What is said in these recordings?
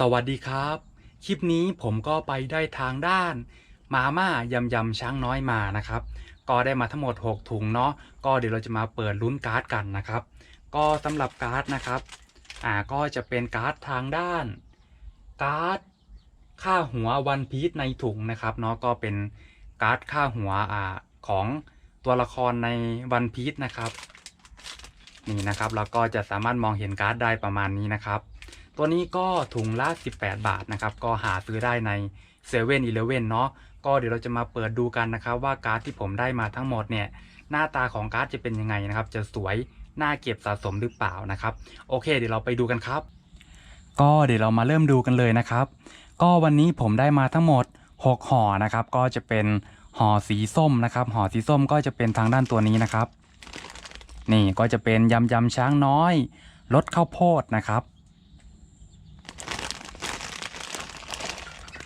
สวัสดีครับ คลิปนี้ผมก็ไปได้ทางด้าน มาม่ายำยำช้างน้อยมานะครับ ก็ได้มาทั้งหมด 6 ถุงเนาะก็เดี๋ยวเราจะมาเปิดลุ้นการ์ดกันนะครับ ก็สำหรับการ์ดนะครับอ่าก็จะเป็นการ์ดทางด้าน การ์ดค่าหัววันพีชในถุงนะครับเนาะก็เป็นการ์ดค่าหัวอ่าของตัวละครในวันพีชนะครับ นี่นะครับเราก็จะสามารถมองเห็นการ์ดได้ประมาณนี้นะครับ ตัวนี้ก็ถุงละ 18 บาทนะครับ ก็หาซื้อได้ใน7 e เ e ่ e อเนาะก็เดี๋ยวเราจะมาเปิดดูกันนะครับว่าการ์ดที่ผมได้มาทั้งหมดเนี่ยหน้าตาของการ์ดจะเป็นยังไงนะครับ จะสวยน่าเก็บสะสมหรือเปล่านะครับ โอเค เดี๋ยวเราไปดูกันครับ ก็เดี๋ยวเรามาเริ่มดูกันเลยนะครับ ก็วันนี้ผมได้มาทั้งหมด 6ห่อนะครับ ก็จะเป็นห่อสีส้มนะครับห่อสีส้มก็จะเป็นทางด้านตัวนี้นะครับ นี่ก็จะเป็นยำยำช้างน้อยรสข้าวโพดนะครับ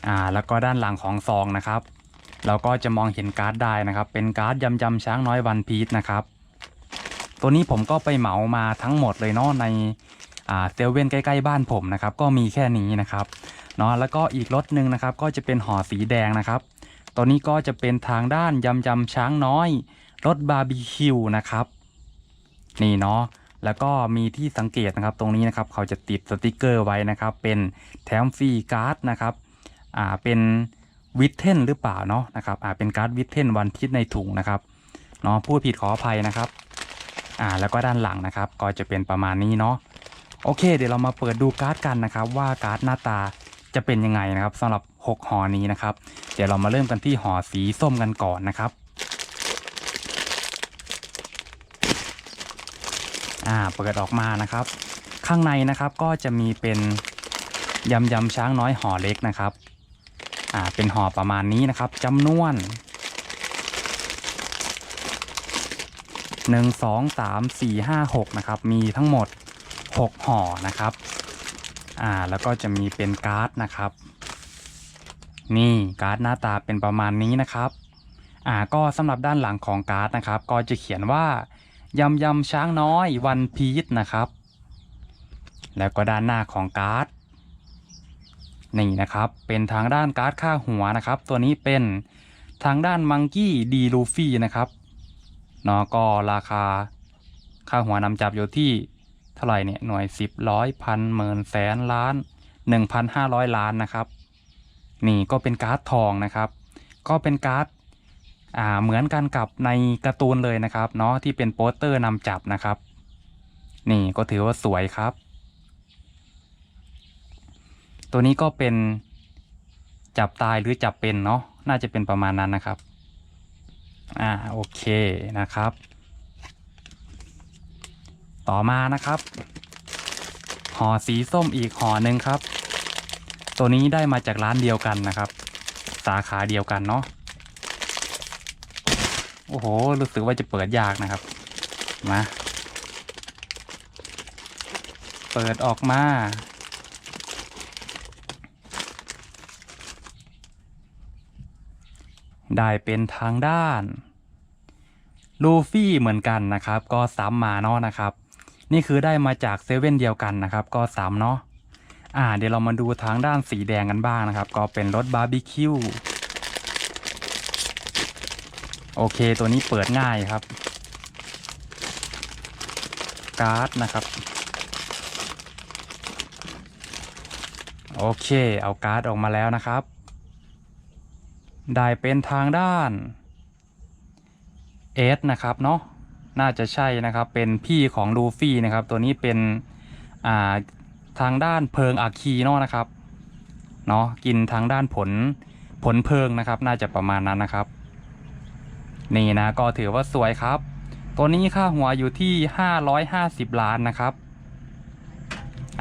อ่าแล้วก็ด้านหลังของซองนะครับ เราก็จะมองเห็นการ์ดได้นะครับ เป็นการ์ดยำยำช้างน้อยวันพีชนะครับ ตัวนี้ผมก็ไปเหมามาทั้งหมดเลยเนาะในอ่าเซเว่นใกล้ ๆ บ้านผมนะครับ ก็มีแค่นี้นะครับเนาะแล้วก็อีกรถหนึ่งนะครับ ก็จะเป็นห่อสีแดงนะครับ ตัวนี้ก็จะเป็นทางด้านยำยำช้างน้อยรสบาร์บีคิวนะครับ นี่เนาะแล้วก็มีที่สังเกตนะครับตรงนี้นะครับเขาจะติดสติกเกอร์ไว้นะครับ เป็นแถมฟรีการ์ดนะครับอ่าเป็นวิทเทนหรือเปล่าเนาะนะครับอ่าเป็นการ์ดวิทเทนวันพิษในถุงนะครับเนาะพูดผิดขออภัยนะครับอ่าแล้วก็ด้านหลังนะครับ ก็จะเป็นประมาณนี้เนาะโอเค เดี๋ยวเรามาเปิดดูการ์ดกันนะครับ ว่าการ์ดหน้าตาจะเป็นยังไงนะครับสำหรับ 6ห่อนี้นะครับ เดี๋ยวเรามาเริ่มกันที่ห่อสีส้มกันก่อนนะครับ อ่าเปิดออกมานะครับ ข้างในนะครับก็จะมีเป็นยำยำช้างน้อยห่อเล็กนะครับอ่าเป็นห่อประมาณนี้นะครับจำนวนหนึ่งสองสามสี่ห้าหกนะครับมีทั้งหมดหกห่อนะครับอ่าแล้วก็จะมีเป็นการ์ดนะครับ นี่การ์ดหน้าตาเป็นประมาณนี้นะครับอ่าก็สำหรับด้านหลังของการ์ดนะครับ ก็จะเขียนว่า ยำยำช้างน้อยวันพีชนะครับ แล้วก็ด้านหน้าของการ์ดนี่นะครับเป็นทางด้านการ์ดค่าหัวนะครับ ตัวนี้เป็นทางด้านมังกี้ดีลูฟี่นะครับเนาะก็ราคาค่าหัวนำจับอยู่ที่เท่าไหร่เนี่ยหน่วยสิบร้อยพันหมื่นแสนล้านหนึ่งพันห้าร้อยล้านนะครับ นี่ก็เป็นการ์ดทองนะครับ ก็เป็นการ์ด อ่าเหมือนกันกับในการ์ตูนเลยนะครับเนาะที่เป็นโปสเตอร์นำจับนะครับ นี่ก็ถือว่าสวยครับ ตัวนี้ก็เป็นจับตายหรือจับเป็นเนาะน่าจะเป็นประมาณนั้นนะครับ อ่าโอเคนะครับ ต่อมานะครับห่อสีส้มอีกห่อหนึ่งครับ ตัวนี้ได้มาจากร้านเดียวกันนะครับ สาขาเดียวกันเนาะ โอ้โห รู้สึกว่าจะเปิดยากนะครับ มา เปิดออกมา ได้เป็นทางด้าน ลูฟี่เหมือนกันนะครับ ก็ซ้ำมาเนาะนะครับ นี่คือได้มาจากเซเว่นเดียวกันนะครับ ก็ซ้ำเนาะ อ่า เดี๋ยวเรามาดูทางด้านสีแดงกันบ้างนะครับ ก็เป็นรสบาร์บีคิว โอเคตัวนี้เปิดง่ายครับ การ์ดนะครับ โอเค เอาการ์ดออกมาแล้วนะครับ ได้เป็นทางด้านเอสนะครับเนาะน่าจะใช่นะครับ เป็นพี่ของลูฟี่นะครับ ตัวนี้เป็นอ่าทางด้านเพิงอาคีเนาะนะครับ เนาะกินทางด้านผลผลเพิงนะครับ น่าจะประมาณนั้นนะครับ นี่นะก็ถือว่าสวยครับ ตัวนี้ค่าหัวอยู่ที่ 550 ล้านนะครับ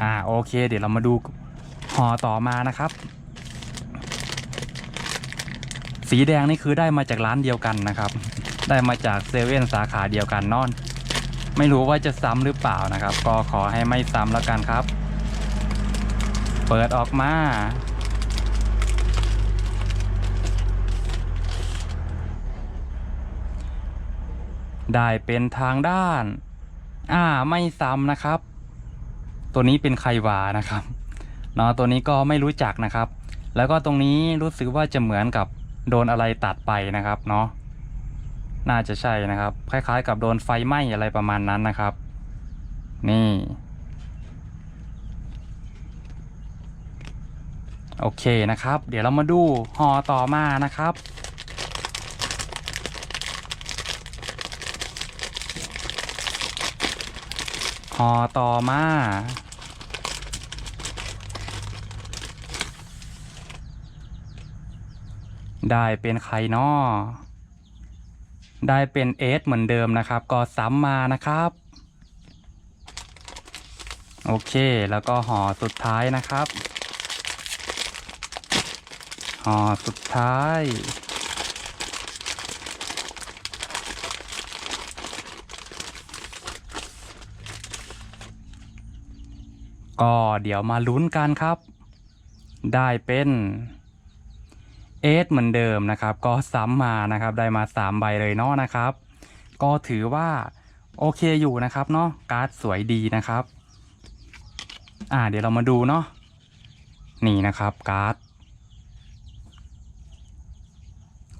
อ่าโอเค เดี๋ยวเรามาดูห่อต่อมานะครับ สีแดงนี่คือได้มาจากร้านเดียวกันนะครับ ได้มาจากเซเว่นสาขาเดียวกันนอนไม่รู้ว่าจะซ้ำหรือเปล่านะครับ ก็ขอให้ไม่ซ้ำแล้วกันครับ เปิดออกมา ได้เป็นทางด้าน อ่าไม่ซ้ำนะครับ ตัวนี้เป็นไควานะครับเนาะตัวนี้ก็ไม่รู้จักนะครับ แล้วก็ตรงนี้รู้สึกว่าจะเหมือนกับโดนอะไรตัดไปนะครับเนาะน่าจะใช่นะครับ คล้ายๆ กับโดนไฟไหม้อะไรประมาณนั้นนะครับ นี่ โอเคนะครับ เดี๋ยวเรามาดูหอต่อมานะครับ อต่อมา ได้เป็นใครนอได้เป็นเอสเหมือนเดิมนะครับ ก็ซ้ำมานะครับ โอเค แล้วก็ห่อสุดท้ายนะครับ ห่อสุดท้าย ก็เดี๋ยวมาลุ้นกันครับ ได้เป็นเอสเหมือนเดิมนะครับ ก็ซ้ำมานะครับ ได้มา 3 ใบเลยเนาะนะครับ ก็ถือว่าโอเคอยู่นะครับเนาะการ์ดสวยดีนะครับ อ่าเดี๋ยวเรามาดูเนาะนี่นะครับการ์ด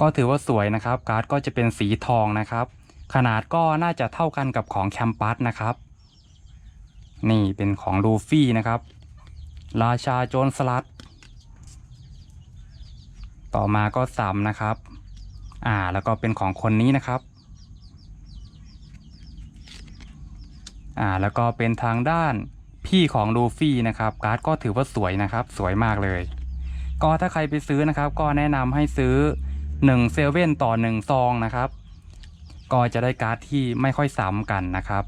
ก็ถือว่าสวยนะครับ การ์ดก็จะเป็นสีทองนะครับ ขนาดก็น่าจะเท่ากันกับของแคมปัสนะครับ นี่เป็นของลูฟี่นะครับ ราชาโจรสลัด ต่อมาก็สามนะครับ อ่าแล้วก็เป็นของคนนี้นะครับ อ่าแล้วก็เป็นทางด้านพี่ของลูฟี่นะครับ การ์ดก็ถือว่าสวยนะครับ สวยมากเลย ก็ถ้าใครไปซื้อนะครับ ก็แนะนำให้ซื้อ1เซเว่นต่อ 1 ซองนะครับ ก็จะได้การ์ดที่ไม่ค่อยซ้ำกันนะครับ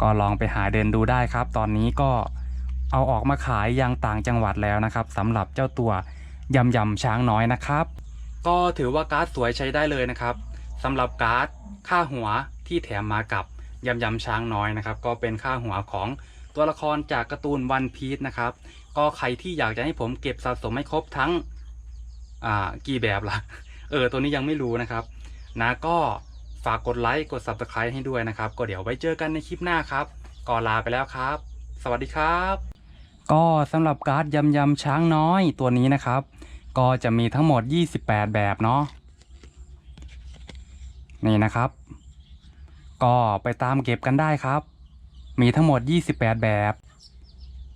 ก็ลองไปหาเดินดูได้ครับ ตอนนี้ก็เอาออกมาขายยังต่างจังหวัดแล้วนะครับสำหรับเจ้าตัวยำยำช้างน้อยนะครับ ก็ถือว่าการ์ดสวยใช้ได้เลยนะครับสำหรับการ์ดค่าหัวที่แถมมากับยำยำช้างน้อยนะครับ ก็เป็นค่าหัวของตัวละครจากการ์ตูนวันพีชนะครับ ก็ใครที่อยากจะให้ผมเก็บสะสมให้ครบทั้งอ่ากี่แบบล่ะ เออตัวนี้ยังไม่รู้นะครับ นะก็ ฝากกดไลค์กด subscribe ให้ด้วยนะครับ ก็เดี๋ยวไว้เจอกันในคลิปหน้าครับก่อนลาไปแล้วครับ สวัสดีครับ ก็สำหรับการ์ดยำยำช้างน้อยตัวนี้นะครับ ก็จะมีทั้งหมด 28 แบบเนาะนี่นะครับ ก็ไปตามเก็บกันได้ครับ มีทั้งหมด 28 แบบ